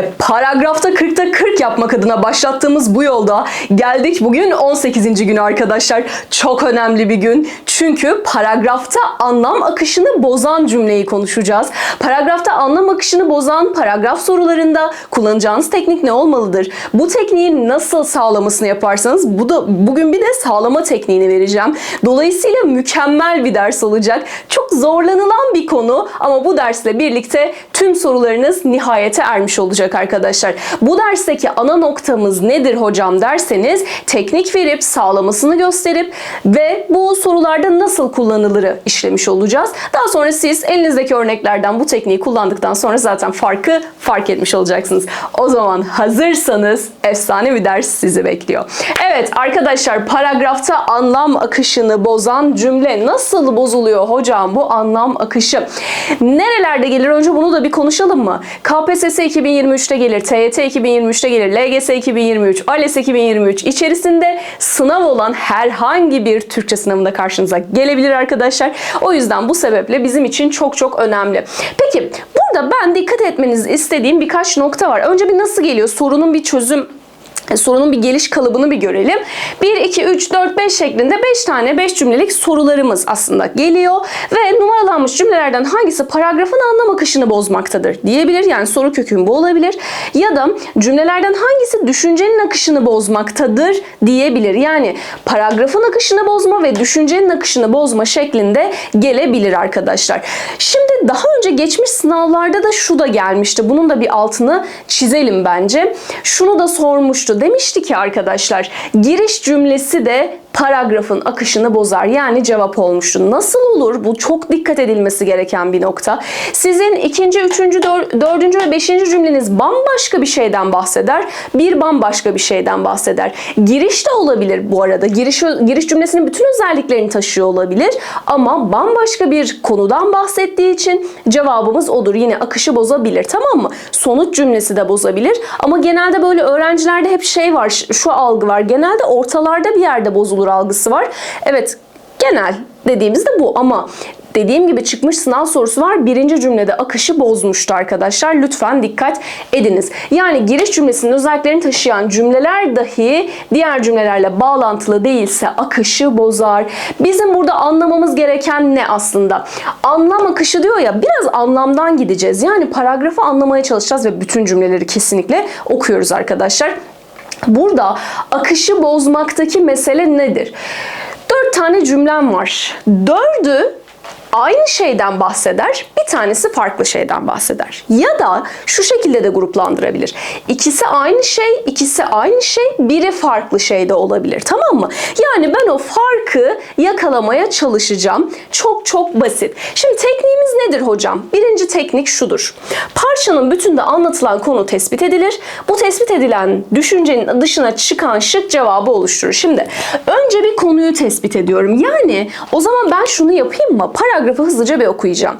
İşte paragrafta 40'ta 40 yapmak adına başlattığımız bu yolda geldik bugün 18. günü arkadaşlar. Çok önemli bir gün. Çünkü paragrafta anlam akışını bozan cümleyi konuşacağız. Paragrafta anlam akışını bozan paragraf sorularında kullanacağınız teknik ne olmalıdır? Bu tekniği nasıl sağlamasını yaparsanız bu da bugün bir de sağlama tekniğini vereceğim. Dolayısıyla mükemmel bir ders olacak. Çok zorlanılan bir konu ama bu dersle birlikte tüm sorularınız nihayete ermiş olacak arkadaşlar. Bu dersteki ana noktamız nedir hocam derseniz teknik verip sağlamasını gösterip ve bu sorularda nasıl kullanılırı işlemiş olacağız. Daha sonra siz elinizdeki örneklerden bu tekniği kullandıktan sonra zaten farkı fark etmiş olacaksınız. O zaman hazırsanız efsane bir ders sizi bekliyor. Evet arkadaşlar paragrafta anlam akışını bozan cümle nasıl bozuluyor hocam bu anlam akışı? Nerelerde gelir önce bunu da bir konuşalım mı? KPSS 2023'te gelir, TYT 2023'te gelir, LGS 2023, ALES 2023 içerisinde sınav olan herhangi bir Türkçe sınavında karşınıza gelebilir arkadaşlar. O yüzden bu sebeple bizim için çok çok önemli. Peki burada ben dikkat etmenizi istediğim birkaç nokta var. Önce bir nasıl geliyor? Sorunun bir çözüm sorunun bir geliş kalıbını bir görelim. 1, 2, 3, 4, 5 şeklinde 5 tane 5 cümlelik sorularımız aslında geliyor ve numaralanmış cümlelerden hangisi paragrafın anlam akışını bozmaktadır diyebilir. Yani soru kökün bu olabilir. Ya da cümlelerden hangisi düşüncenin akışını bozmaktadır diyebilir. Yani paragrafın akışını bozma ve düşüncenin akışını bozma şeklinde gelebilir arkadaşlar. Şimdi daha önce geçmiş sınavlarda da şu da gelmişti. Bunun da bir altını çizelim bence. Şunu da sormuştu. Demişti ki arkadaşlar giriş cümlesi de paragrafın akışını bozar. Yani cevap olmuştu. Nasıl olur? Bu çok dikkat edilmesi gereken bir nokta. Sizin ikinci, üçüncü, dör, dördüncü ve beşinci cümleniz bambaşka bir şeyden bahseder. Bir bambaşka bir şeyden bahseder. Giriş de olabilir bu arada. Giriş, giriş cümlesinin bütün özelliklerini taşıyor olabilir. Ama bambaşka bir konudan bahsettiği için cevabımız odur. Yine akışı bozabilir tamam mı? Sonuç cümlesi de bozabilir. Ama genelde böyle öğrencilerde hep şey var, şu algı var. Genelde ortalarda bir yerde bozulur algısı var. Evet genel dediğimizde bu ama dediğim gibi çıkmış sınav sorusu var. Birinci cümlede akışı bozmuştu arkadaşlar. Lütfen dikkat ediniz. Yani giriş cümlesinin özelliklerini taşıyan cümleler dahi diğer cümlelerle bağlantılı değilse akışı bozar. Bizim burada anlamamız gereken ne aslında? Anlam akışı diyor ya biraz anlamdan gideceğiz. Yani paragrafı anlamaya çalışacağız ve bütün cümleleri kesinlikle okuyoruz arkadaşlar. Burada akışı bozmaktaki mesele nedir? Dört tane cümlem var. Dördü aynı şeyden bahseder, bir tanesi farklı şeyden bahseder. Ya da şu şekilde de gruplandırabilir. İkisi aynı şey, ikisi aynı şey, biri farklı şey de olabilir. Tamam mı? Yani ben o farkı yakalamaya çalışacağım. Çok çok basit. Şimdi tekniğimiz nedir hocam? Birinci teknik şudur. Parçanın bütünde anlatılan konu tespit edilir. Bu tespit edilen düşüncenin dışına çıkan şık cevabı oluşturur. Şimdi önce bir konuyu tespit ediyorum. Yani o zaman ben şunu yapayım mı? Para paragrafı hızlıca bir okuyacağım.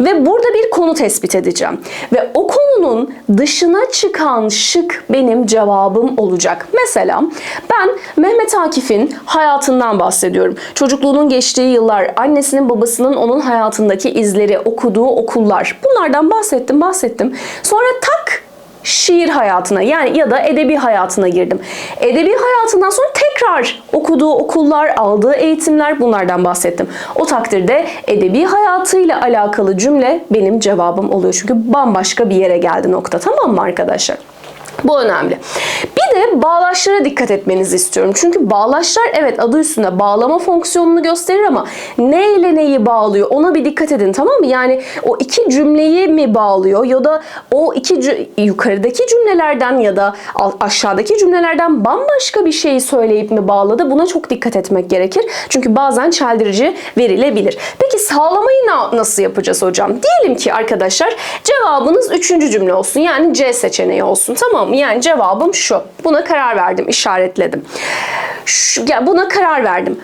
Ve burada bir konu tespit edeceğim. Ve o konunun dışına çıkan şık benim cevabım olacak. Mesela ben Mehmet Akif'in hayatından bahsediyorum. Çocukluğunun geçtiği yıllar, annesinin babasının onun hayatındaki izleri, okuduğu okullar. Bunlardan bahsettim, bahsettim. Sonra tak şiir hayatına yani ya da edebi hayatına girdim. Edebi hayatından sonra tekrar okuduğu okullar, aldığı eğitimler bunlardan bahsettim. O takdirde edebi hayatıyla alakalı cümle benim cevabım oluyor. Çünkü bambaşka bir yere geldi nokta tamam mı arkadaşlar? Bu önemli. Bir bağlaçlara dikkat etmenizi istiyorum. Çünkü bağlaçlar evet adı üstünde bağlama fonksiyonunu gösterir ama ne ile neyi bağlıyor ona bir dikkat edin tamam mı? Yani o iki cümleyi mi bağlıyor ya da o iki yukarıdaki cümlelerden ya da aşağıdaki cümlelerden bambaşka bir şeyi söyleyip mi bağladı? Buna çok dikkat etmek gerekir. Çünkü bazen çeldirici verilebilir. Peki sağlamayı nasıl yapacağız hocam? Diyelim ki arkadaşlar cevabınız üçüncü cümle olsun. Yani C seçeneği olsun. Tamam mı? Yani cevabım şu. Buna karar verdim, işaretledim. Şu, ya buna karar verdim.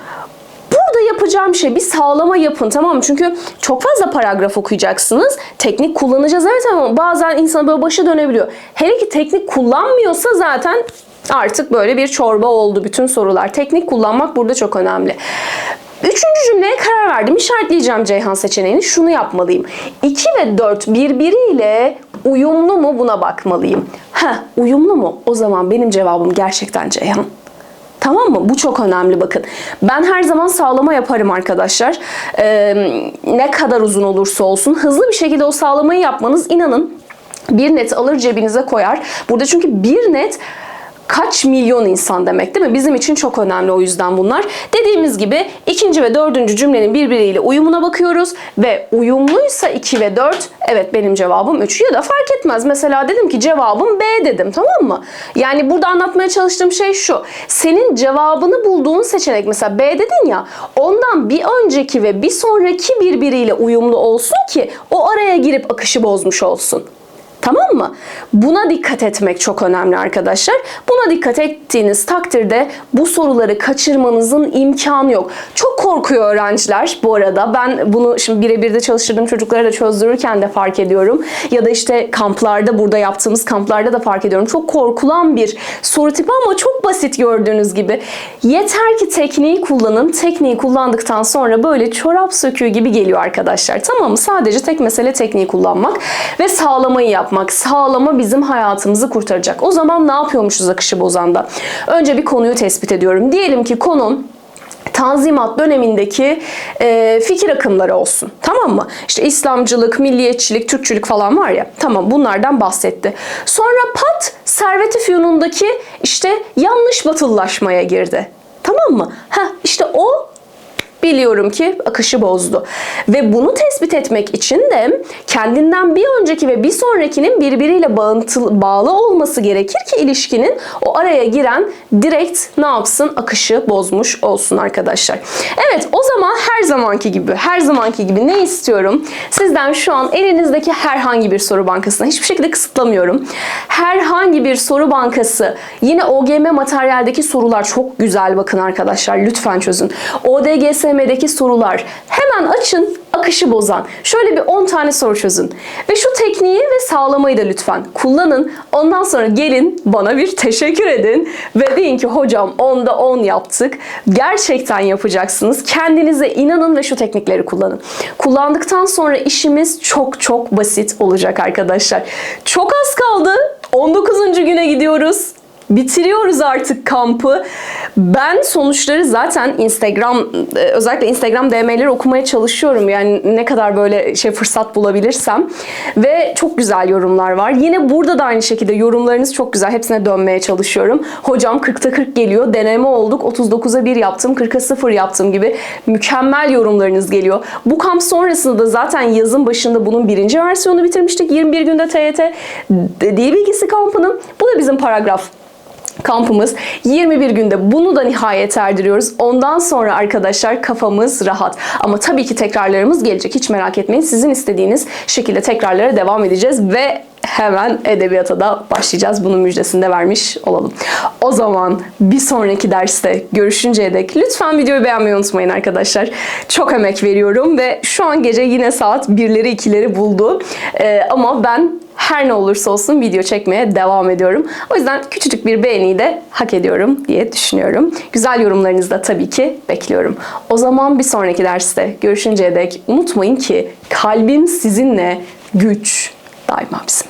Burada yapacağım şey bir sağlama yapın tamam mı? Çünkü çok fazla paragraf okuyacaksınız. Teknik kullanacağız evet ama bazen insan böyle başı dönebiliyor. Hele ki teknik kullanmıyorsa zaten artık böyle bir çorba oldu bütün sorular. Teknik kullanmak burada çok önemli. Üçüncü cümleye karar verdim. İşaretleyeceğim Ceyhan seçeneğini. Şunu yapmalıyım. 2 ve 4 birbiriyle Uyumlu mu buna bakmalıyım. Heh, uyumlu mu? O zaman benim cevabım gerçekten Ceyhan. Tamam mı? Bu çok önemli bakın. Ben her zaman sağlama yaparım arkadaşlar. Ee, ne kadar uzun olursa olsun hızlı bir şekilde o sağlamayı yapmanız inanın bir net alır cebinize koyar. Burada çünkü bir net kaç milyon insan demek değil mi? Bizim için çok önemli o yüzden bunlar. Dediğimiz gibi ikinci ve dördüncü cümlenin birbiriyle uyumuna bakıyoruz ve uyumluysa 2 ve 4 evet benim cevabım 3 ya da fark etmez. Mesela dedim ki cevabım B dedim tamam mı? Yani burada anlatmaya çalıştığım şey şu. Senin cevabını bulduğun seçenek mesela B dedin ya ondan bir önceki ve bir sonraki birbiriyle uyumlu olsun ki o araya girip akışı bozmuş olsun. Tamam mı? Buna dikkat etmek çok önemli arkadaşlar. Buna dikkat ettiğiniz takdirde bu soruları kaçırmanızın imkanı yok. Çok korkuyor öğrenciler bu arada. Ben bunu şimdi birebir de çalıştırdığım çocuklara da çözdürürken de fark ediyorum. Ya da işte kamplarda burada yaptığımız kamplarda da fark ediyorum. Çok korkulan bir soru tipi ama çok basit gördüğünüz gibi. Yeter ki tekniği kullanın. Tekniği kullandıktan sonra böyle çorap söküğü gibi geliyor arkadaşlar. Tamam mı? Sadece tek mesele tekniği kullanmak ve sağlamayı yapmak. Sağlama bizim hayatımızı kurtaracak. O zaman ne yapıyormuşuz akışı bozanda? Önce bir konuyu tespit ediyorum. Diyelim ki konum Tanzimat dönemindeki e, fikir akımları olsun. Tamam mı? İşte İslamcılık, milliyetçilik, Türkçülük falan var ya. Tamam bunlardan bahsetti. Sonra pat Servet-i Fünun'daki işte yanlış batılılaşmaya girdi. Tamam mı? Ha işte o biliyorum ki akışı bozdu. Ve bunu tespit etmek için de kendinden bir önceki ve bir sonrakinin birbiriyle bağıntılı, bağlı olması gerekir ki ilişkinin o araya giren direkt ne yapsın? Akışı bozmuş olsun arkadaşlar. Evet o zaman her zamanki gibi, her zamanki gibi ne istiyorum? Sizden şu an elinizdeki herhangi bir soru bankasına hiçbir şekilde kısıtlamıyorum. Herhangi bir soru bankası yine OGM materyaldeki sorular çok güzel bakın arkadaşlar lütfen çözün. ODGSM'deki sorular hemen açın akışı bozan. Şöyle bir 10 tane soru çözün. Ve şu tekniği ve sağlamayı da lütfen kullanın. Ondan sonra gelin bana bir teşekkür edin ve deyin ki hocam 10'da 10 yaptık. Gerçekten yapacaksınız. Kendinize inanın ve şu teknikleri kullanın. Kullandıktan sonra işimiz çok çok basit olacak arkadaşlar. Çok az kaldı. 19. güne gidiyoruz. Bitiriyoruz artık kampı. Ben sonuçları zaten Instagram e, özellikle Instagram DM'leri okumaya çalışıyorum. Yani ne kadar böyle şey fırsat bulabilirsem ve çok güzel yorumlar var. Yine burada da aynı şekilde yorumlarınız çok güzel. Hepsine dönmeye çalışıyorum. Hocam 40'ta 40 geliyor. Deneme olduk. 39'a 1 yaptım. 40'a 0 yaptım gibi mükemmel yorumlarınız geliyor. Bu kamp sonrasında da zaten yazın başında bunun birinci versiyonu bitirmiştik. 21 günde TYT dil bilgisi kampının. Bu da bizim paragraf kampımız 21 günde bunu da nihayet erdiriyoruz. Ondan sonra arkadaşlar kafamız rahat. Ama tabii ki tekrarlarımız gelecek. Hiç merak etmeyin. Sizin istediğiniz şekilde tekrarlara devam edeceğiz ve hemen edebiyata da başlayacağız. Bunun müjdesini de vermiş olalım. O zaman bir sonraki derste görüşünceye dek lütfen videoyu beğenmeyi unutmayın arkadaşlar. Çok emek veriyorum ve şu an gece yine saat 1'leri 2'leri buldu. Ee, ama ben her ne olursa olsun video çekmeye devam ediyorum. O yüzden küçücük bir beğeniyi de hak ediyorum diye düşünüyorum. Güzel yorumlarınızı da tabii ki bekliyorum. O zaman bir sonraki derste görüşünceye dek unutmayın ki kalbim sizinle güç daima bizim.